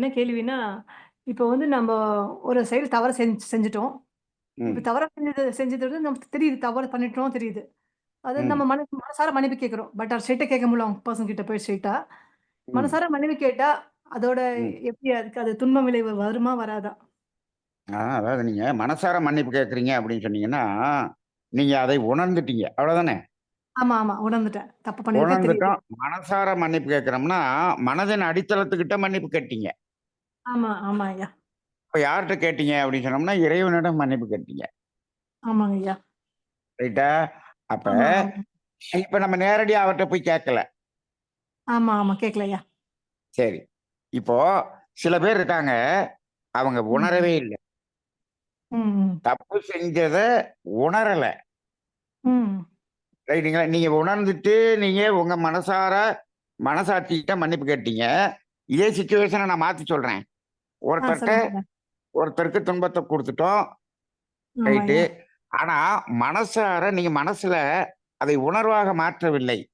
என்ன கேள்வின்னா, இப்போ வந்து நம்ப ஒரு செயல் தவறு செஞ் செஞ்சுட்டோம். இப்ப. தவறா செஞ்சது செஞ்சது வந்து நமக்கு தெரியுது. தவறு பண்ணிட்டோம் தெரியுது. அது நம்ம ம். மன மனசார மன்னிப்பு கேட்கிறோம். பட் அது ஸ்ட்ரெயிட்டா கேட்க முடியல அவங்க பெர்சன் கிட்ட போய் ஸ்ட்ரெயிட்டா. மனசார மன்னிப்பு கேட்டா, அதோட. எப்படி அதுக்கு அது துன்ப விளைவு வருமா? வராதா? அதாவது நீங்க மனசார மன்னிப்பு கேட்கிறீங்க அப்படின்னு சொன்னீங்கன்னா, நீங்க அதை உணர்ந்துட்டீங்க. அவ்வளவுதானே? ஆமா, ஆமா. உணர்ந்துட்டேன். தப்பு தெரியுது. உணர்ந்துட்டோம். மனசார மன்னிப்பு கேட்கிறோம்னா, மனதின் அடித்தளத்துக்கிட்ட மன்னிப்பு கேட்டீங்க. ஆமா, ஆமா ஐயா. இப்ப யார்ட்ட கேட்டீங்க அப்படின்னு சொன்னோம்னா, இறைவனிடம் மன்னிப்பு கேட்டீங்க. ஆமாங்க ஐயா. ரைட்டா? அப்ப. இப்ப நம்ம நேரடியா அவர்ட்ட போய் கேட்கல. ஆமா, ஆமா. கேட்கல ஐயா. சரி. இப்போ சில பேர் இருக்காங்க. அவங்க. உணரவே இல்ல. தப்பு செஞ்சத உணரல. ரைட்டுங்களா? நீங்க உணர்ந்துட்டு, நீங்க உங்க மனசார மனசாட்சிகிட்ட மன்னிப்பு கேட்டீங்க. இதே சிச்சுவேஷன நான் மாத்தி சொல்றேன். ஐயா. ஒருத்தருக்கு துன்பத்த குடுத்துட்டோம். ரைட்டு. ஆனா, மனசார நீங்க மனசுல அதை உணர்வாக மாற்றவில்லை.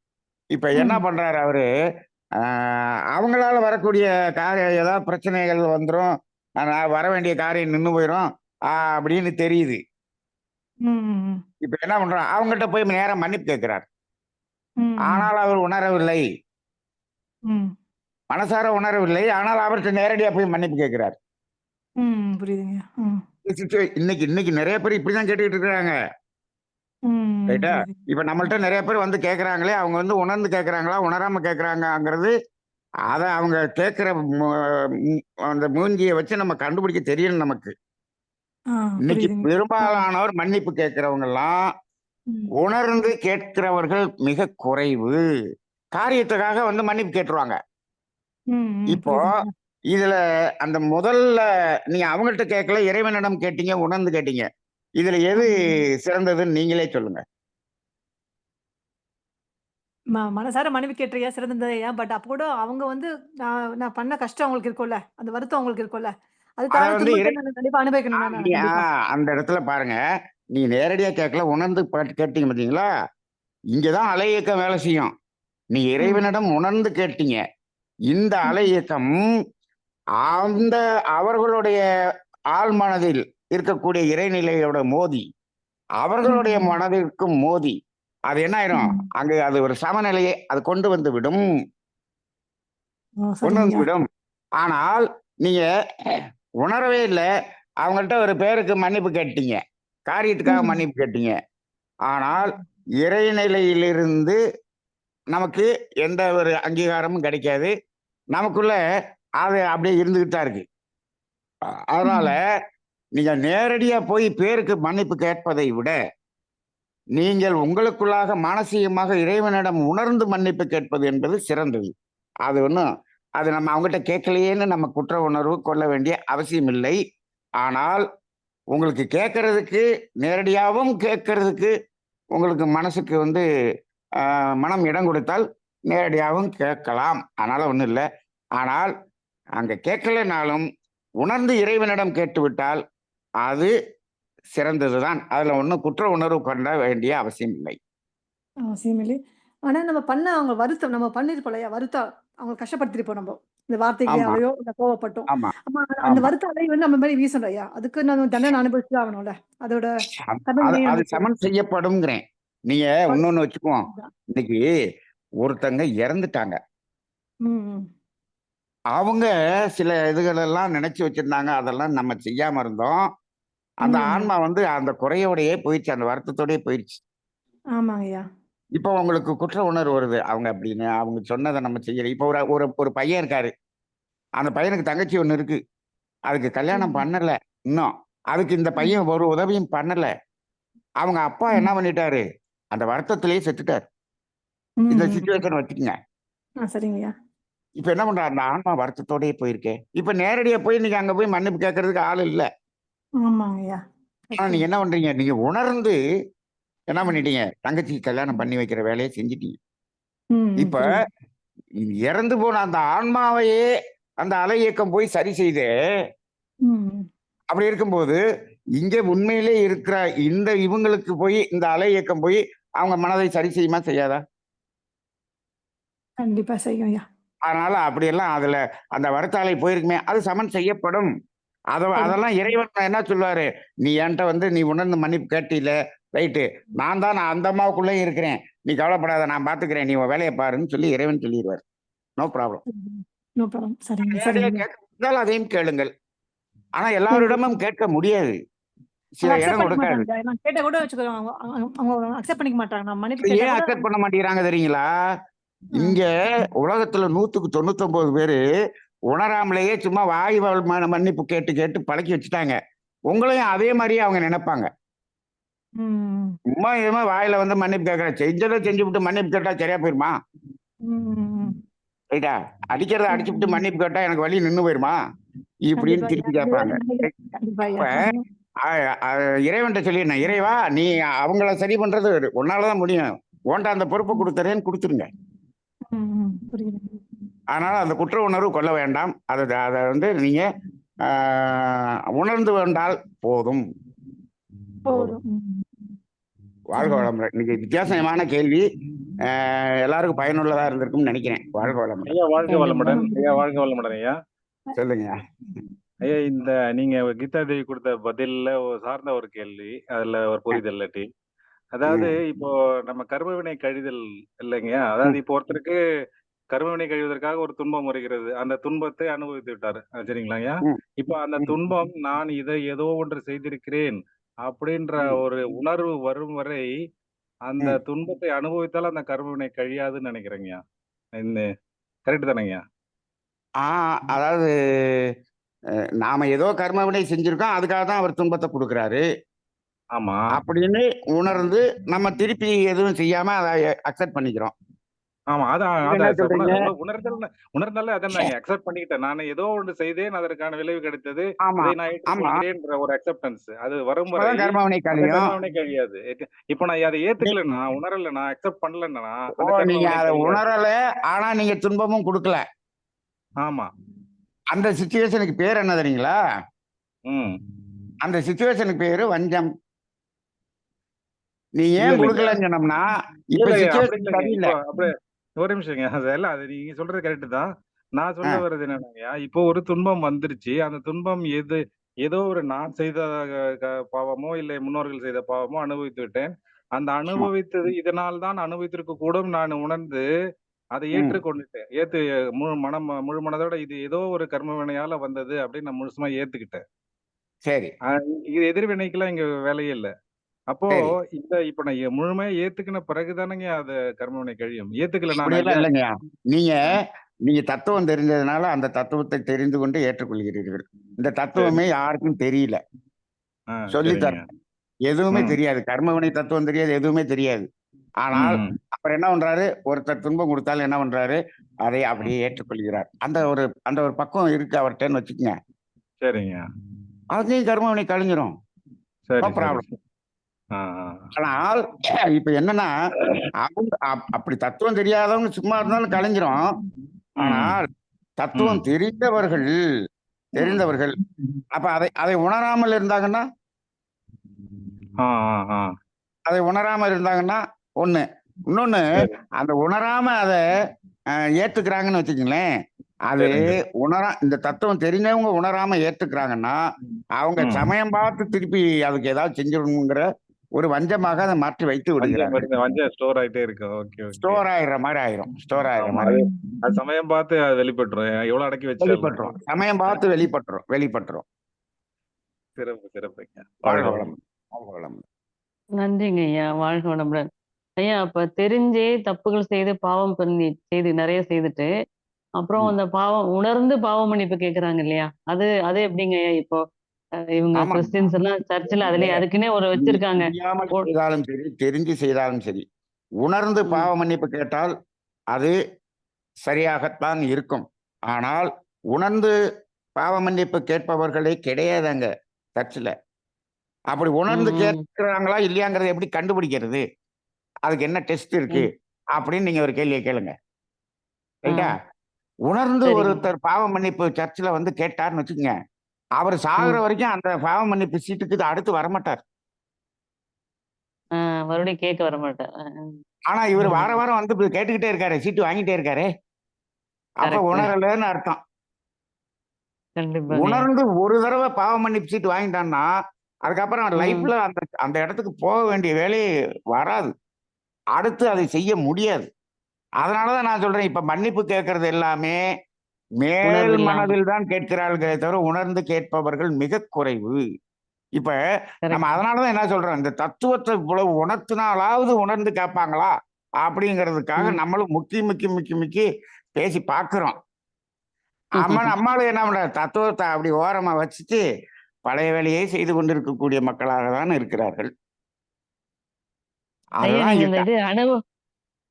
இப்ப என்ன. பண்றாரு அவரு, அவங்களால வரக்கூடிய காரியம் ஏதாவது பிரச்சனைகள் வந்துரும். நான் வர வேண்டிய காரியம் நின்னு போயிரும். ஆ அப்படின்னு தெரியுது. இப்ப என்ன பண்றான், அவங்கள்ட்ட போய் நேரா மன்னிப்பு கேட்கிறார். ஆனால் அவர் உணரவில்லை. மனசார உணரவில்லை. ஆனால் அவர்ட்ட நேரடியா போய் மன்னிப்பு கேட்கிறார். புரியுதுங்க. இன்னைக்கு இன்னைக்கு நெறைய பேர் இப்படிதான் கேட்டுக்கிட்டு இருக்காங்க. ம். ரைட்டா? இப்ப நம்மள்ட்ட நெறைய பேர் வந்து கேட்கறாங்களே, அவங்க வந்து உணர்ந்து கேட்கறாங்களா? உணராம கேட்கறாங்கங்கிறது, அத அவங்க கேட்கிற அந்த மூஞ்சிய வச்சு நம்ம கண்டுபிடிக்க தெரியணும் நமக்கு. இன்னைக்கு. பெரும்பாலானோர் மன்னிப்பு கேட்கிறவங்கலாம், ம். உணர்ந்து கேட்கிறவர்கள் மிக குறைவு. காரியத்துக்காக வந்து மன்னிப்பு கேட்டுருவாங்க. இப்போ. இதுல அந்த முதல்ல நீங்க அவங்கள்ட்ட கேட்கல, இறைவனிடம் கேட்டீங்க, உணர்ந்து கேட்டீங்க. இதுல எது. சிறந்ததுன்னு நீங்களே சொல்லுங்க. மனசார மன்னிப்பு கேட்டறியா சிறந்தது ஐயா. பட் அப்ப கூட அவங்க வந்து நான் நான் பண்ண கஷ்டம் அவங்களுக்கு இருக்கும்ல. அந்த வருத்தம் அவங்களுக்கு இருக்கும்ல. நீ. அந்த இடத்துல பாருங்க. நீங்க நேரடியா கேட்கல, உணர்ந்து கேட்டீங்க பார்த்தீங்களா? இங்க தான் அலை இயக்கம் வேலை செய்யும். ம். இறைவனிடம் உணர்ந்து கேட்டீங்க. இந்த அலை. இயக்கம் அந்த அவர்களுடைய ஆழ் மனதில் இருக்கக்கூடிய இறைநிலையோட மோதி, அவர்களுடைய. மனதிற்கும் மோதி, அது என்ன ஆயிரும்? அங்க அது ஒரு சமநிலையை அது கொண்டு வந்து விடும். கொண்டு வந்து. விடும். ஆனால் நீங்க உணரவே இல்ல. அவங்கள்ட்ட ஒரு பேருக்கு மன்னிப்பு கேட்டீங்க. காரியத்துக்காக. மன்னிப்பு கேட்டீங்க. ஆனால் இறைநிலையிலிருந்து நமக்கு எந்த ஒரு அங்கீகாரமும் கிடைக்காது. நமக்குள்ள அது அப்படியே இருந்துகிட்டு தான் இருக்கு. அதனால நீங்க நேரடியா போய் பேருக்கு மன்னிப்பு கேட்பதை விட, நீங்கள் உங்களுக்குள்ளாக மானசீகமாக இறைவனிடம் உணர்ந்து மன்னிப்பு கேட்பது என்பது சிறந்தது. அது ஒன்றும் அது நம்ம அவங்ககிட்ட கேட்கலையேன்னு நம்ம குற்ற உணர்வு கொள்ள வேண்டிய அவசியம் இல்லை. ஆனால் உங்களுக்கு கேட்கறதுக்கு நேரடியாகவும் கேட்கறதுக்கு உங்களுக்கு மனசுக்கு வந்து மனம் இடம் கொடுத்தால் நேரடியாவும் கேட்கலாம். அதனால ஒண்ணும் இல்ல. ஆனால் அங்க கேட்கலைனாலும் உணர்ந்து இறைவனிடம் கேட்டுவிட்டால், அது சிறந்தது தான். அதுல ஒண்ணும் குற்ற உணர்வு கொள்ள வேண்டிய அவசியம் இல்லை. அவசியம் இல்லை. ஆனா நம்ம பண்ண அவங்க வருத்தம் நம்ம பண்ணியிருப்போம் இல்லையா? வருத்தம் அவங்கள கஷ்டப்படுத்தியிருப்போம் நம்ப. இந்த வார்த்தைகளாலயோ, இல்ல கோவப்பட்டோம். அந்த. வருத்த அலை வந்து நம்ம மேல வீசணும் ஐயா. அதுக்கு நம்ம தண்டனை அனுபவிச்சு ஆகணும்ல. அதோட அது சமன் செய்யப்படும்ங்கிறேன். நீங்க இன்னொன்னு வச்சுக்குவோம். இன்னைக்கு ஒருத்தங்க இறந்துட்டாங்க. அவங்க சில இதுகளெல்லாம் நினைச்சு வச்சிருந்தாங்க. அதெல்லாம் நம்ம செய்யாம இருந்தோம். அந்த. ஆன்மா வந்து அந்த குறையோடையே போயிருச்சு. அந்த வருத்தத்தோடயே போயிருச்சு. ஆமாங்க ஐயா. இப்போ உங்களுக்கு குற்ற உணர்வு வருது. அவங்க அப்படின்னு அவங்க சொன்னத நம்ம செய்யல. இப்போ ஒரு ஒரு ஒரு பையன் இருக்காரு. அந்த பையனுக்கு தங்கச்சி ஒண்ணு இருக்கு. அதுக்கு கல்யாணம். பண்ணல இன்னும். அதுக்கு இந்த. பையன் ஒரு உதவியும் பண்ணல. அவங்க அப்பா என்ன. பண்ணிட்டாரு? அந்த வருத்தத்திலேயே செத்துட்டாரு. இந்த. சிச்சுவேஷன் வச்சுக்கங்க. ஆ சரிங்க ஐயா. இப்ப என்ன பண்றாரு? அந்த ஆன்மா வருத்தத்தோடயே போயிருக்கே. இப்ப நேரடியா போய் நீங்க அங்க போய் மன்னிப்பு கேட்கறதுக்கு ஆள் இல்ல. ஆனா. நீங்க என்ன பண்றீங்க? நீங்க உணர்ந்து என்ன. பண்ணிட்டீங்க? தங்கச்சிக்கு கல்யாணம். பண்ணி வைக்கிற வேலைய செஞ்சுட்டீங்க. இப்ப. இறந்து போன அந்த ஆன்மாவையே அந்த அலை இயக்கம் போய் சரி செய்து. அப்படி இருக்கும்போது, இங்க உண்மையிலே இருக்கிற இந்த இவங்களுக்கு போய் இந்த அலை இயக்கம் போய் அவங்க மனதை சரி செய்யுமா? செய்யாதா? கண்டிப்பா செய்யும் ஐயா. அதனால அப்படியெல்லாம் அதுல அந்த வரத்தாலை போயிருக்குமே அது சமன் செய்யப்படும். அத. அதெல்லாம் இறைவன் என்ன சொல்லுவாரு? நீ என்கிட்ட வந்து நீ உணர்ந்து மன்னிப்பு கேட்டில. ரைட்டு. நான் தான் நான் அந்த அம்மாவுக்குள்ளே இருக்கிறேன். நீ கவலைப்படாத நான் பாத்துக்கிறேன். நீ உன் வேலையை பாருன்னு சொல்லி இறைவன் சொல்லிடுவார். No problem. அதையும் கேளுங்கள். ஆனா எல்லாரிடமும் கேட்க முடியாது. சில அவங்க இடம் அக்செப்ட் பண்ணிக்க கொடுக்காது மாட்டாங்க. நான் கேட்ட கூட வச்சுக்கோ அவங்க அவங்க- அவங்க அக்செப்ட் பண்ணிக்க மாட்டாங்க. நான் மன்னிப்பு ஏன் கேட்டா கூட அக்செப்ட் பண்ண மாட்டேங்கிறாங்க தெரியுங்களா? இங்க உலகத்துல நூத்துக்கு தொண்ணூத்தொன்பது பேரு உணராமலேயே சும்மா வாய் மன்னிப்பு கேட்டு கேட்டு பழக்கி வச்சுட்டாங்க. உங்களையும் அதே மாதிரியே அவங்க நினைப்பாங்க. சும்மா இதுமா வாயில வந்து மன்னிப்பு கேட்கற. செஞ்சதை செஞ்சு விட்டு மன்னிப்பு கேட்டா சரியா போயிருமா? ரைட்டா? அடிக்கிறத அடிச்சு விட்டு மன்னிப்பு கேட்டா எனக்கு வழி நின்னு போயிருமா? இப்படின்னு திருப்பி. கேட்பாங்க. இறைவன்ட்ட சொல்லிடுறேன். இறைவா நீ அவங்கள சரி பண்றது உன்னாலதான் முடியும். உன்ட்ட அந்த பொறுப்பை கொடுத்துறேன்னு கொடுத்துருங்க. அதனால அந்த குற்ற உணர்வு கொள்ள வேண்டாம். அதை அதை வந்து நீங்க உணர்ந்து கொண்டால் போதும். வாழ்க. வளமுடன் இன்னைக்கு வித்தியாசமான கேள்வி. எல்லாருக்கும் பயனுள்ளதா இருந்திருக்கும்னு நினைக்கிறேன். வாழ்க வளமுடன் ஐயா வாழ்க வளமுடன். ஐயா வாழ்க வளமுடன் ஐயா. சொல்லுங்க. ஐயா இந்த நீங்க கீதா தேவி கொடுத்த பதில்ல சார்ந்த ஒரு கேள்வி அதுல ஒரு புரிதல் இல்லாட்டி. அதாவது இப்போ நம்ம கர்மவினை கழிதல் இல்லைங்க அதாவது இப்போ ஒருத்தருக்கு கர்மவினை கழிவதற்காக ஒரு துன்பம் வருகிறது. அந்த துன்பத்தை அனுபவித்து விட்டாரு. சரிங்களா ஐயா. இப்போ அந்த துன்பம் நான் இதை ஏதோ ஒன்று செய்திருக்கிறேன் அப்படின்ற. ஒரு உணர்வு வரும் வரை அந்த. துன்பத்தை அனுபவித்தால் அந்த கர்மவினை கழியாதுன்னு நினைக்கிறேங்கய்யா கரெக்ட் தானேங்கய்யா ஆஹ் அதாவது நாம ஏதோ கர்ம வினை செஞ்சிருக்கோம் அதுக்காக தான் அவர் துன்பத்தை கொடுக்குறாரு. ஆமா. அப்படின்னு உணர்ந்து நம்ம திருப்பி எதுவும் செய்யாம அதை அக்செப்ட் பண்ணிக்கிறோம். ஆமா அதான் உணர்தல் உணர்ந்தாலே அதான் நான் அக்செப்ட் பண்ணிக்கிட்டேன். நான் ஏதோ ஒன்று செய்தேன் அதற்கான விளைவு கிடைத்தது. ஒரு அக்செப்டன்ஸ் அது வரும் கர்மவினை கழியாது. இப்போ நான் அதை ஏத்துக்கலன்னா உணரலன்னா அக்செப்ட் பண்ணலன்னா நீங்க கர்மவினை அதை. உணரல ஆனா நீங்க துன்பமும் கொடுக்கல. ஆமா. அந்த சுச்சுவேஷனுக்கு பேர் என்ன தெரியுங்களா? அந்த சுச்சுவேஷனுக்கு பேரு வஞ்சம். நீ ஏன். கொடுக்கலன்னு சொன்னோம்னா இப்ப சுச்சுவேஷன். சரியில்லை. ஒரு நிமிஷங்க. அதெல்லாம் அது நீங்க சொல்றது கரெக்ட் தான். நான் சொல்ல. வர்றது என்னன்னா இப்போ ஒரு துன்பம் வந்துருச்சு. அந்த துன்பம் எது ஏதோ ஒரு நான் செய்த பாவமோ இல்லை முன்னோர்கள் செய்த பாவமோ அனுபவித்து விட்டேன். அந்த அனுபவித்தது இதனால் தான் அனுபவித்திருக்க கூடும் நான் உணர்ந்து அதை ம். ஏற்றுக்கொண்டுட்டேன் ஏத்து முழு மனம் முழு மனதோட இது ஏதோ ஒரு கர்ம வினையால வந்தது அப்படின்னு நான் முழுசுமா ஏத்துக்கிட்டேன். சரி. இது எதிர்வினைக்கெல்லாம் இங்க வேலையே இல்ல. அப்போ. இந்த இப்ப நான் முழுமையா ஏத்துக்கின பிறகுதானங்க அது கர்மவினை கழியும். ஏத்துக்கல இல்லைங்க. நீங்க நீங்க தத்துவம் தெரிஞ்சதுனால அந்த தத்துவத்தை தெரிந்து கொண்டு ஏற்றுக்கொள்கிறீர்கள். இந்த தத்துவமே யாருக்கும் தெரியல. சரிங்க. தரேன். எதுவுமே. தெரியாது. கர்மவினை தத்துவம் தெரியாது எதுவுமே தெரியாது. ஆனால். அப்புறம் என்ன பண்றாரு? ஒருத்தர் துன்பம் கொடுத்தாலும் என்ன பண்றாரு? அதை அப்படியே ஏற்றுக்கொள்கிறார். அந்த ஒரு அந்த ஒரு பக்குவம் இருக்கு அவர்கிட்டன்னு வச்சுக்கோங்க. சரிங்க. அதுலயும் கர்மவினை கழிஞ்சிரும். ஆ. ஆனால் இப்ப என்னன்னா அவங்க அப்- அப்படி தத்துவம் தெரியாதவங்க சும்மா இருந்தாலும் கலைஞ்சிரும் ஆனால் தத்துவம் தெரிந்தவர்கள் தெரிந்தவர்கள் அப்ப அதை அதை உணராமல் இருந்தாங்கன்னா. அதை உணராம இருந்தாங்கன்னா ஒண்ணு. இன்னொன்னு. அந்த உணராம அதை ஏத்துக்கிறாங்கன்னு வச்சுக்கங்களேன். அது. உணரா இந்த தத்துவம் தெரிஞ்சவங்க உணராம ஏத்துக்கிறாங்கன்னா அவங்க. சமயம் பார்த்து திருப்பி அதுக்கு ஏதாவது செஞ்சிடணுங்கிற ஒரு வஞ்சமாக அதை மாற்றி வைத்து விடுகிறாங்க வஞ்சம் ஸ்டோர் ஆயிட்டே இருக்கு. Okay okay. ஸ்டோர் ஆயிடுற மாதிரி ஆயிரும். ஸ்டோர் ஆயிடுற மாதிரி. அது அது சமயம் பார்த்து அது வெளிப்பட்டுரும். எவ்வளவு அடக்கி வச்சு வெளிப்பட்டுரும். சமயம் பார்த்து வெளிப்பட்டுரும். வெளிப்பட்டுரும். சிறப்பு சிறப்புங்க. வாழ்க வளம் வாழ்க வளம் நன்றிங்க ஐயா. வாழ்க வளமுடன். ஐயா அப்ப தெரிஞ்சே தப்புகள் செய்து பாவம் பண்ணி செய்து நிறைய செய்துட்டு அப்புறம் ம். அந்த பாவம் உணர்ந்து பாவ மன்னிப்பு கேக்குறாங்க இல்லையா அது அது எப்படிங்க ஐயா இப்போ இவங்க. கிறிஸ்டின்ஸ் எல்லாம் சர்ச்சில் அதுலயே அதுக்குன்னே ஒரு வச்சிருக்காங்க தெரியாமல் ஓ- செய்தாலும் சரி தெரிஞ்சு செய்தாலும் சரி உணர்ந்து ம். பாவ மன்னிப்பு கேட்டால் அது சரியாகத்தான் இருக்கும் ஆனால் உணர்ந்து பாவ மன்னிப்பு கேட்பவர்களே கிடையாதுங்க சர்ச்சில் அப்படி உணர்ந்து ம், ம். கேட்கிறாங்களா இல்லையாங்கிறத எப்படி கண்டுபிடிக்கிறது அதுக்கு என்ன டெஸ்ட் இருக்கு அப்படின்னு நீங்க ஒரு கேள்வியை கேளுங்க ரைட்டா உணர்ந்து. ஒருத்தர் பாவ மன்னிப்பு சர்ச்சில் வந்து கேட்டார்னு வச்சுக்கோங்க அவர் சாகுற. வரைக்கும் அந்த பாவ மன்னிப்பு சீட்டுக்கு அடுத்து வரமாட்டார் மறுபடியும் கேட்க வர மாட்டேன் ஆனா இவர். வார வாரம் வந்து கேட்டுக்கிட்டே இருக்காரு சீட்டு வாங்கிட்டே இருக்காரு அப்ப. உணரலன்னு அர்த்தம். உணர்ந்து ஒரு தடவை பாவ மன்னிப்பு சீட்டு வாங்கிட்டான்னா அதுக்கப்புறம். லைஃப்ல அந்த அந்த இடத்துக்கு போக வேண்டிய வேலையே வராது அடுத்து அதை செய்ய முடியாது அதனாலதான் நான் சொல்றேன் இப்ப மன்னிப்பு கேட்கறது எல்லாமே மேல். மனதில் தான் கேட்கிறார்களே தவிர உணர்ந்து கேட்பவர்கள் மிக குறைவு இப்ப நம்ம. அதனாலதான் என்ன சொல்றோம் இந்த தத்துவத்தை இவ்வளவு உணர்த்தினாலாவது உணர்ந்து கேட்பாங்களா அப்படிங்கிறதுக்காக. நம்மளும் முக்கி முக்கி முக்கி முக்கி பேசி பார்க்கிறோம் அம்மா நம்மளும் என்ன பண்ற தத்துவத்தை அப்படி ஓரமா வச்சுட்டு பழைய வேலையை செய்து கொண்டிருக்கக்கூடிய மக்களாக தான் இருக்கிறார்கள் இது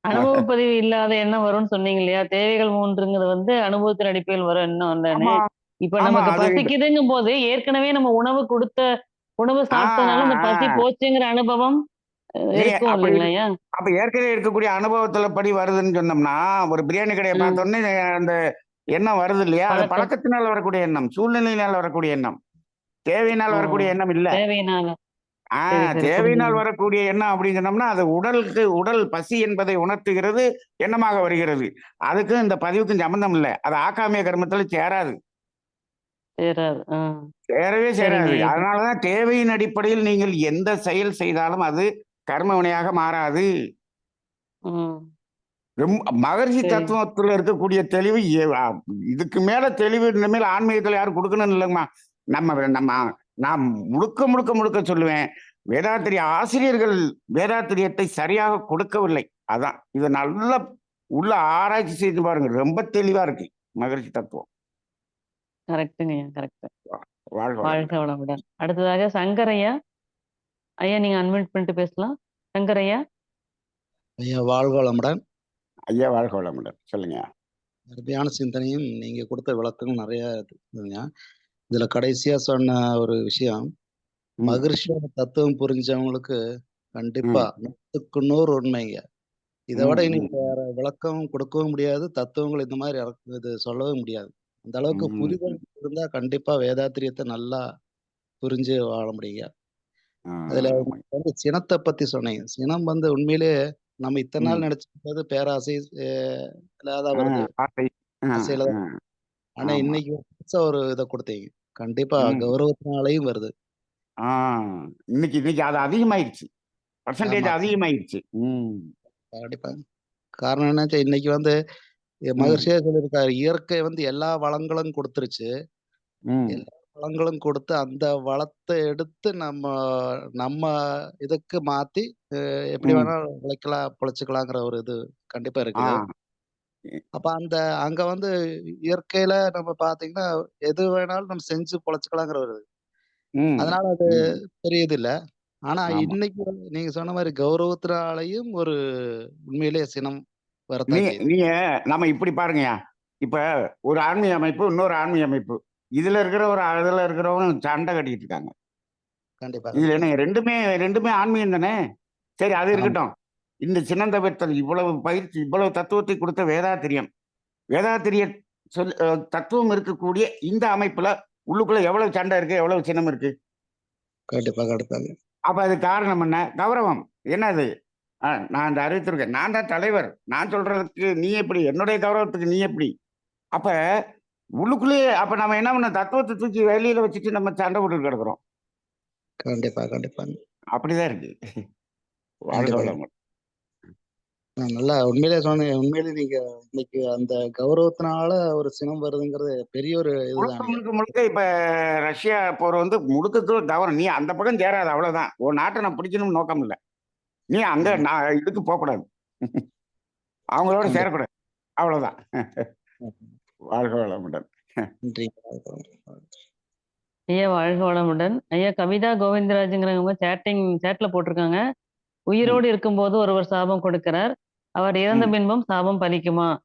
அனுபவ பதிவு இல்லாத எண்ணம் வரும்னு சொன்னீங்க இல்லையா தேவைகள் மூன்றுங்கிறது வந்து அனுபவத்தின் அடிப்படையில் வரும் இல்லைன்னு ஆமா இப்ப நமக்கு பசிக்குதுங்கும் போது ஏற்கனவே நம்ம உணவு கொடுத்த உணவு சாப்பிட்டனால அந்த பசி. போச்சுங்கிற அனுபவம் அப்ப ஏற்கனவே இருக்கக்கூடிய அனுபவத்துல படி வருதுன்னு சொன்னோம்னா ஒரு பிரியாணி கடையை. பார்த்தோன்னே அந்த எண்ணம் வருது இல்லையா அது. பழக்கத்தினால வரக்கூடிய எண்ணம் சூழ்நிலையினால் வரக்கூடிய எண்ணம் தேவையினால். வரக்கூடிய எண்ணம் இல்ல தேவையினால ஆ சரி, சரி, தேவையினால். வரக்கூடிய எண்ணம் அப்படின்னு சொன்னோம்னா அது உடலுக்கு உடல் பசி என்பதை உணர்த்துகிறது எண்ணமாக வருகிறது அதுக்கும் இந்த பதிவுக்கும் சம்பந்தம் இல்லை அது ஆக்காமிய கர்மத்துல சேராது. சேரவே சேராது. அதனாலதான் தேவையின் அடிப்படையில் நீங்கள் எந்த செயல் செய்தாலும் அது கர்ம வினையாக மாறாது மகர்ஷி. தத்துவத்துல இருக்கக்கூடிய தெளிவு இதுக்கு மேல தெளிவு இனிமேல் ஆன்மீகத்துல யாரும் கொடுக்கணும் இல்லைங்கம்மா நம்ம நம்ம நான் முழுக்க முழுக்க முழுக்க சொல்லுவேன். வேதாத்திரிய ஆசிரியர்கள் வேதாத்திரியத்தை சரியாக கொடுக்கவில்லை. அதான். இதை நல்லா உள்ள ஆராய்ச்சி செய்து பாருங்க. ரொம்ப தெளிவா இருக்கு. மகர்ஷி தத்துவம். கரெக்ட். வாழ்க வளமுடன். அடுத்ததாக சங்கர் ஐயா ஐயா நீங்க அன்மியூட் பண்ணிட்டு பேசலாம். சங்கர் ஐயா ஐயா வாழ்க வளமுடன். ஐயா வாழ்க வளமுடன். சொல்லுங்க. அருமையான சிந்தனையும் நீங்க கொடுத்த விளக்கங்கள் நிறைய இருக்குதுங்க இதுல கடைசியா சொன்ன ஒரு விஷயம் மகிழ்ச்சியோட தத்துவம் புரிஞ்சவங்களுக்கு கண்டிப்பா நூற்றுக்கு நூறு உண்மைங்க. இதை விட இனி. வேற விளக்கம் கொடுக்கவும் முடியாது தத்துவங்கள் இந்த மாதிரி இது சொல்லவும் முடியாது. அந்த அளவுக்கு புரிதல் இருந்தா கண்டிப்பா வேதாத்திரியத்தை நல்லா புரிஞ்சு வாழ முடியுங்க. அதுல வந்து சினத்தை பத்தி சொன்னீங்க சினம் வந்து உண்மையிலே நம்ம இத்தனை. நாள் நினைச்சிருந்தது பேராசை இல்லாத வருது ஆனா. இன்னைக்கு புதுசா ஒரு இதை கொடுத்தீங்க. கண்டிப்பா ம். கௌரவத்தினாலையும் வருது. ஆ இன்னைக்கு இன்னைக்கு அது அதிகமாயிருச்சு. பர்சன்டேஜ் ஆமா. அதிகமாயிருச்சு. ம். கண்டிப்பா. காரணம் என்னாச்சு? இன்னைக்கு வந்து எ- ம். மகர்ஷியே சொல்லியிருக்காரு. இயற்கை வந்து எல்லா வளங்களும் கொடுத்துருச்சு. ம். எல்லா வளங்களும் கொடுத்து அந்த வளத்தை எடுத்து நம்ம நம்ம இதுக்கு மாத்தி எப்படி ம். வேணாலும் உழைக்கலாம் பொழைச்சுக்கலாங்கிற ஒரு இது கண்டிப்பா ஆ. இருக்குது. அப்ப அந்த அங்க வந்து இயற்கையில நம்ம பாத்தீங்கன்னா எது வேணாலும் நம்ம செஞ்சு பொழைச்சுக்கலாங்கிற ஒரு இது. ம். அதனால அது ம். இல்ல ஆனா ஆமா. இன்னைக்கு நீங்க சொன்ன மாதிரி கௌரவத்தினாலையும் ஒரு உண்மையிலேயே சினம் வரத்தான் நீங்க செய்யுது நீங்க நம்ம இப்படி பாருங்கய்யா. இப்ப ஒரு ஆன்மீக அமைப்பு இன்னொரு ஆன்மீக அமைப்பு. இதுல இருக்கிற ஒரு அதுல இருக்கிறவங்க சண்டை கட்டிட்டு இருக்காங்க. கண்டிப்பா இதுல கண்டிப்பா. ரெண்டுமே ரெண்டுமே ஆன்மீகம் தானே? சரி அது ஆமா. இருக்கட்டும். இந்த சின்னந்தவிர்த்தல் இவ்வளவு பயிற்சி இவ்வளவு தத்துவத்தை கொடுத்த வேதாத்திரியம். வேதாத்திரிய சொல் தத்துவம் இருக்கக்கூடிய இந்த அமைப்புல உள்ளுக்குள்ள எவ்வளவு சண்டை இருக்கு எவ்வளவு சின்னம் இருக்கு? கண்டிப்பா கண்டிப்பா. அப்ப அது காரணம் என்ன? கௌரவம். என்னது? நான் இந்த அறிவித்திருக்கேன். நான் தான் தலைவர். நான் சொல்றதுக்கு நீ எப்படி? என்னுடைய கௌரவத்துக்கு நீ எப்படி? அப்ப உள்ளுக்குள்ளேயே அப்ப நம்ம என்ன பண்ண? தத்துவத்தை தூக்கி வெளியில வச்சுட்டு நம்ம சண்டை போட்டு கிடக்குறோம். கண்டிப்பா கண்டிப்பா. அப்படிதான் இருக்கு. வாழ்க நல்லா உண்மையிலே சொன்னீங்க உண்மையிலே நீங்க இன்னைக்கு அந்த கௌரவத்தினால ஒரு சினம் வருதுங்கிறது பெரிய ஒரு முழுக்க இதுதானுங்க முழுக்க முழுக்க இப்ப ரஷ்யா போர் வந்து முழுக்க கவனம் நீ அந்த பக்கம் சேராது அவ்வளவுதான். உன் நாட்டை நான் பிடிக்கணும்னு நோக்கம் இல்லை. நீ அங்க. நான் இதுக்கு போகக்கூடாது அவங்களோட சேரக்கூடாது. அவ்வளவுதான். வாழ்க வளமுடன். நன்றி. ஐயா வாழ்க வளமுடன். ஐயா கவிதா கோவிந்தராஜுங்கிறவங்க சேட்டிங் சேட்ல போட்டிருக்காங்க. உயிரோடு இருக்கும்போது ஒருவர் சாபம் கொடுக்கிறார். அவர் இறந்த. பின்பும் சாபம் பலிக்குமா?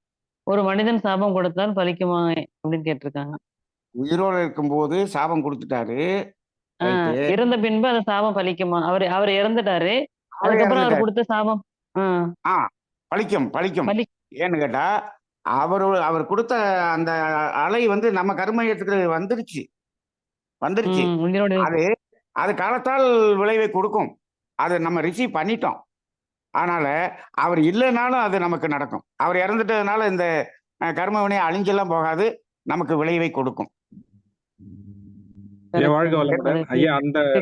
ஒரு மனிதன் சாபம் கொடுத்தால் பலிக்குமா? அப்படின்னு கேட்டிருக்காங்க. உயிரோட இருக்கும்போது சாபம் கொடுத்துட்டாரு. இறந்த பின்பு அந்த சாபம் பலிக்குமா? அவர் அவர் இறந்துட்டாரு. அதுக்கப்புறம் அவர் கொடுத்த சாபம் ஆ. பழிக்கும் ஏன்னு கேட்டா அவர் அவர் கொடுத்த அந்த அலை வந்து நம்ம கர்மயத்துக்கு வந்துருச்சு. வந்துருச்சு. அது அது காலத்தால் விளைவை கொடுக்கும். அதை நம்ம ரிசீவ் பண்ணிட்டோம். அதனால அவர் இல்லைனாலும் அது நமக்கு நடக்கும். அவர் இறந்துட்டதுனால இந்த அஹ், கர்ம வினை அழிஞ்செல்லாம் போகாது நமக்கு விளைவை கொடுக்கும்.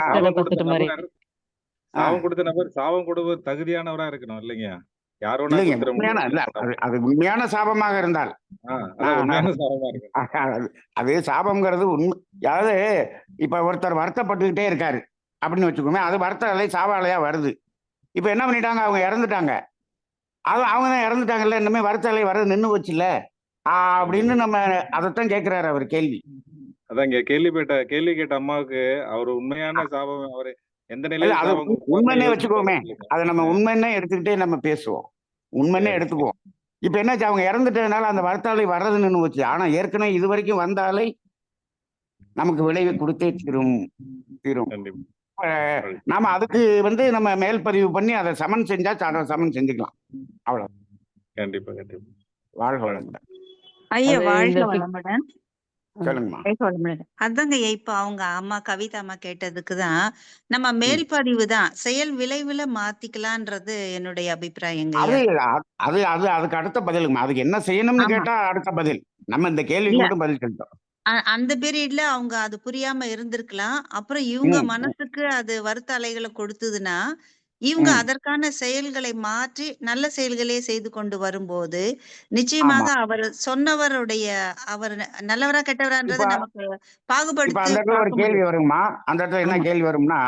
சாபம் கொடுத்த. நபர் சாபம் கொடுத்த நபர் சாபம் கொடுப்பது தகுதியானவரா இருக்கணும் இல்லைங்க அது உண்மையான சாபமாக இருந்தால். அது- அது சாபம்ங்கிறது உண்மை அதாவது இப்ப ஒருத்தர் வருத்தப்பட்டுக்கிட்டே இருக்காரு அப்படின்னு வச்சுக்கோமே அது வருத்த அலை சாப அலையா வருது. இப்ப என்ன பண்ணிட்டாங்க? அவங்க இறந்துட்டாங்க. அது அவங்க தான் இறந்துட்டாங்கல்ல இன்னுமே வருத்த அலை வர்றது நின்று வச்சுல அப்படின்னு நம்ம அதைத்தான் கேட்கிறாரு அவர் கேள்வி. அதான் கேள்வி கேட்ட கேள்வி கேட்ட அம்மாவுக்கு அவர் உண்மையான சாபம் அவரு எந்த நிலையில அது உண்மைன்னே வச்சுக்கோமே. அதை நம்ம உண்மைன்னே எடுத்துக்கிட்டே நம்ம பேசுவோம். உண்மைன்னே. எடுத்துக்குவோம். இப்ப என்னாச்சு? அவங்க இறந்துட்டதுனால அந்த வருத்த அலை வர்றது நின்று போச்சு. ஆனா ஏற்கனவே இது வரைக்கும் வந்த அலை நமக்கு விளைவை கொடுத்தே தீரும் தீரும். நாம அதுக்கு வந்து நம்ம மேல் பதிவு பண்ணி அதை சமன் செஞ்சா ச- சமன் செஞ்சுக்கலாம். கண்டிப்பா கண்டிப்பா. வாழ்க வளமுடன். ஐயா அது வாழ்க வளமுடன். அதாங்க இப்ப அவங்க அம்மா கவிதா அம்மா கேட்டதுக்கு தான் நம்ம மேல் பதிவு தான். செயல் விளைவுல மாத்திக்கலான்றது என்னுடைய அபிப்பிராயங்க அது அது அது அதுக்கு அடுத்த பதிலுங்கம்மா. அதுக்கு என்ன செய்யணும்னு. கேட்டா அடுத்த பதில். நம்ம இந்த கேள்விக்கு இல்ல. மட்டும் பதில் சொல்லிட்டோம். அந்த பீரியட்ல அவங்க அது புரியாம இருந்திருக்கலாம் அப்புறம் இவங்க ம், ம். மனசுக்கு அது வருத்த அலைகளை கொடுத்ததுன்னா இவங்க ம். அதற்கான செயல்களை மாற்றி நல்ல செயல்களே செய்து கொண்டு வரும்போது நிச்சயமாக அவர் சொன்னவருடைய அவர் ந- நல்லவரா கெட்டவரான்றது நமக்கு இப்ப பாகுபடுத்தி அந்த இடத்துல ஒரு பார்க்க கேள்வி முடியும் வருங்கம்மா அந்த இடத்துல என்ன ஆமா. கேள்வி வரும்னா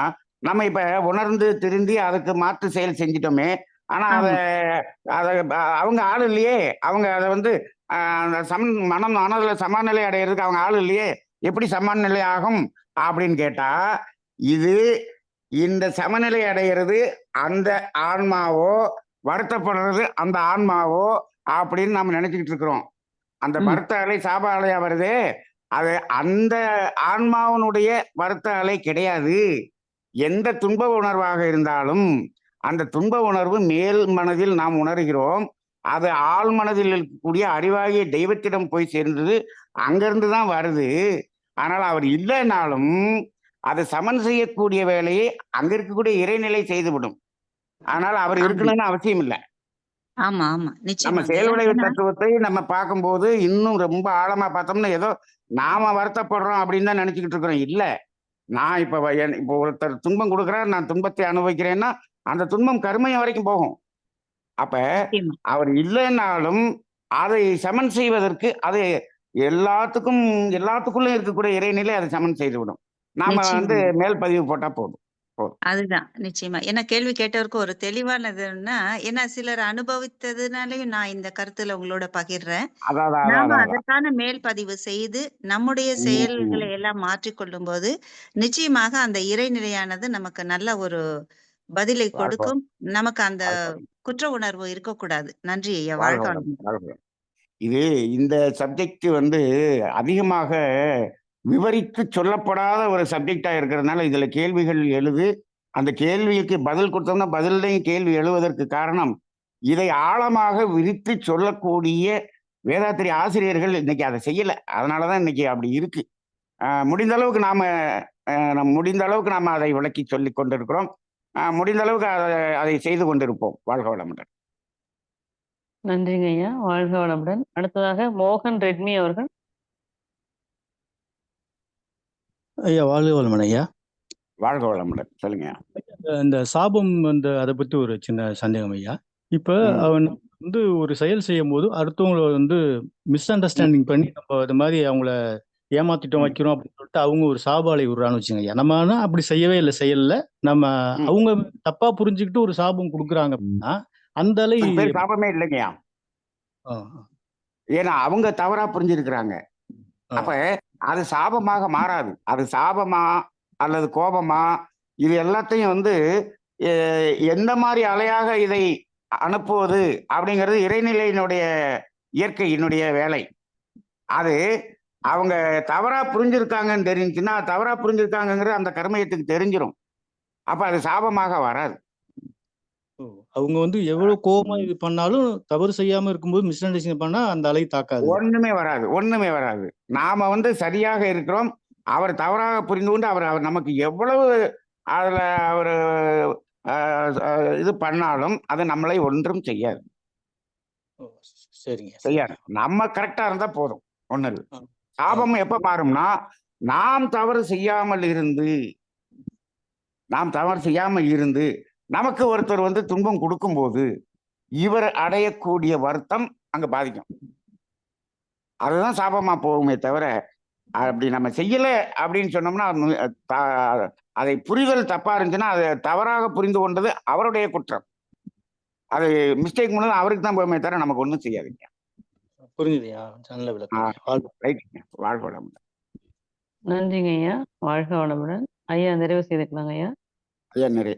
நம்ம இப்ப உணர்ந்து திருந்தி அதுக்கு மாற்று செயல் செஞ்சிட்டோமே ஆனா அத அவங்க ஆள் இல்லையே அவங்க அதை வந்து சமன் மனம் மனதுல சமநிலை அடையிறதுக்கு அவங்க ஆள் இல்லையே. எப்படி சமநிலை ஆகும் அப்படின்னு கேட்டா இது இந்த சமநிலை அடையிறது அந்த ஆன்மாவோ வருத்தப்படுறது அந்த ஆன்மாவோ அப்படின்னு நம்ம நினைச்சுக்கிட்டு இருக்கிறோம். அந்த. வருத்த அலை சாப அலையா வருதே? அது அந்த ஆன்மாவினுடைய வருத்த அலை கிடையாது. எந்த துன்ப உணர்வாக இருந்தாலும் அந்த துன்ப உணர்வு மேல் மனதில் நாம் உணர்கிறோம். அது ஆழ் மனதில் இருக்கக்கூடிய அறிவாகிய தெய்வத்திடம் போய் சேர்ந்தது அங்கிருந்து தான் வருது. ஆனால் அவர் இல்லைனாலும் அதை சமன் செய்யக்கூடிய வேலையை அங்க இருக்கக்கூடிய இறைநிலை செய்துவிடும். ஆனால் அவர். இருக்கணும்னு அவசியம் இல்லை. ஆமா ஆமா. நம்ம நிச்சயமா. செயல் விளைவு ஏன்னா தத்துவத்தை நம்ம பார்க்கும்போது இன்னும் ரொம்ப ஆழமா பார்த்தோம்னா ஏதோ நாம வருத்தப்படுறோம் அப்படின்னு தான் நினைச்சுக்கிட்டு இருக்கிறோம். இல்ல. நான் இப்ப இப்போ ஒருத்தர் துன்பம் கொடுக்குறார் நான் துன்பத்தை அனுபவிக்கிறேன்னா அந்த துன்பம் கருமையம் வரைக்கும் போகும். அப்ப. அவர் இல்லைன்னாலும் அதை சமன் செய்வதற்கு அது எல்லாத்துக்கும் எல்லாத்துக்குள்ளே இருக்கக்கூடிய இறைநிலை அதை சமன் செய்துவிடும் நாம நிச்சயமா. வந்து மேல் பதிவு போட்டா போதும் அதுதான் நிச்சயமா ஏன்னா கேள்வி கேட்டவருக்கு ஒரு தெளிவானதுன்னா ஏன்னா சிலர் அனுபவித்ததுனாலயும் நான் இந்த கருத்துல உங்களோட பகிர்றேன் நாம. அதற்கான மேல் பதிவு செய்து நம்முடைய. செயல்களை எல்லாம் மாற்றிக்கொள்ளும் போது நிச்சயமாக அந்த இறைநிலையானது நமக்கு நல்ல ஒரு பதிலை கொடுக்கும் நமக்கு அந்த குற்ற உணர்வு இருக்கக்கூடாது. நன்றி ஐயா. வாழ்க வாழ்க வளம், வளமுடன். வாழ்க வளம். இது இந்த சப்ஜெக்ட் வந்து அதிகமாக விவரித்து சொல்லப்படாத ஒரு சப்ஜெக்டா இருக்கிறதுனால இதுல கேள்விகள் எழுது. அந்த கேள்விக்கு பதில் கொடுத்தோம்னா பதிலையும் கேள்வி எழுவதற்கு காரணம் இதை ஆழமாக விரித்து சொல்லக்கூடிய வேதாத்திரி ஆசிரியர்கள் இன்னைக்கு அதை செய்யல. அதனாலதான் இன்னைக்கு அப்படி இருக்கு. முடிந்த அளவுக்கு நாம முடிந்த அளவுக்கு நாம அதை விளக்கி சொல்லி கொண்டிருக்கிறோம். முடிந்த அளவுக்கு அதை அதை செய்து கொண்டிருப்போம். வாழ்க வளமுடன். நன்றிங்க ஐயா வாழ்க வளமுடன். அடுத்ததாக மோகன் ரெட்மி அவர்கள். ஐயா வாழ்க வளமுடன் ஐயா. வாழ்க வளமுடன். சொல்லுங்க. இந்த சாபம் அந்த அதை பத்தி ஒரு சின்ன சந்தேகம் ஐயா. இப்ப. அவன் வந்து ஒரு செயல் செய்யும் போது அடுத்தவங்கள வந்து மிஸ் அண்டர்ஸ்டாண்டிங் பண்ணி நம்ம இது மாதிரி அவங்கள ஏமாத்திட்டோம். வைக்கிறோம் அப்படின்னு சொல்லிட்டு அவங்க ஒரு சாபாலை விடுறான்னு வச்சுங்க ஆனா அப்படி செய்யவே இல்லை செய்யல. நம்ம. அவங்க தப்பா புரிஞ்சுக்கிட்டு ஒரு சாபம் கொடுக்குறாங்க அப்படின்னா அந்த பேர் சாபமே இல்லைங்கய்யா ஆ, ஏன்னா அவங்க தவறா புரிஞ்சிருக்கிறாங்க. அப்ப அது சாபமாக மாறாது. அது சாபமா அல்லது கோபமா? இது எல்லாத்தையும் வந்து எந்த மாதிரி அலையாக இதை அனுப்புவது அப்படிங்கிறது இறைநிலையினுடைய இயற்கையினுடைய வேலை. அது அவங்க தவறா புரிஞ்சிருக்காங்கன்னு தெரிஞ்சுச்சுன்னா தவறா புரிஞ்சிருக்காங்கங்கிறது அந்த கர்மயத்துக்கு தெரிஞ்சிரும். அப்ப அது சாபமாக வராது. அவங்க வந்து எவ்வளவு கோபமா இது பண்ணாலும் தவறு செய்யாம இருக்கும்போது மிஸ் அண்டர்ஸ்டாண்டிங் பண்ணா அந்த அலை தாக்காது. ஒண்ணுமே வராது ஒண்ணுமே வராது. நாம வந்து சரியாக இருக்கிறோம். அவர் தவறாக புரிந்து கொண்டு அவர் அவர் நமக்கு எவ்வளவு அதுல அவர் இது பண்ணாலும் அது நம்மளை ஒன்றும் செய்யாது. சரிங்க செய்யாது. நம்ம கரெக்டா இருந்தா போதும். ஒண்ணு இல்லை. சாபம் எப்ப மாறும்னா நாம் தவறு செய்யாமல் இருந்து நாம் தவறு செய்யாமல் இருந்து நமக்கு ஒருத்தர் வந்து துன்பம் கொடுக்கும்போது இவர் அடையக்கூடிய வருத்தம் அங்க பாதிக்கும். அதுதான் சாபமா போகுமே தவிர அப்படி நம்ம செய்யல அப்படின்னு சொன்னோம்னா அதை புரிதல் தப்பா இருந்துச்சுன்னா அதை தவறாக புரிந்து கொண்டது அவருடைய குற்றம். அது மிஸ்டேக் பண்ணது அவருக்கு தான் போகுமே தவிர நமக்கு ஒன்றும் செய்யாதுங்க. புரிஞ்சுதுயா? நல்ல விளக்கம் வாழ்க வளமுடன். நன்றிங்க ஐயா வாழ்க வளமுடன். ஐயா நிறைவு செய்துக்கலாங்க ஐயா ஐயா நிறைய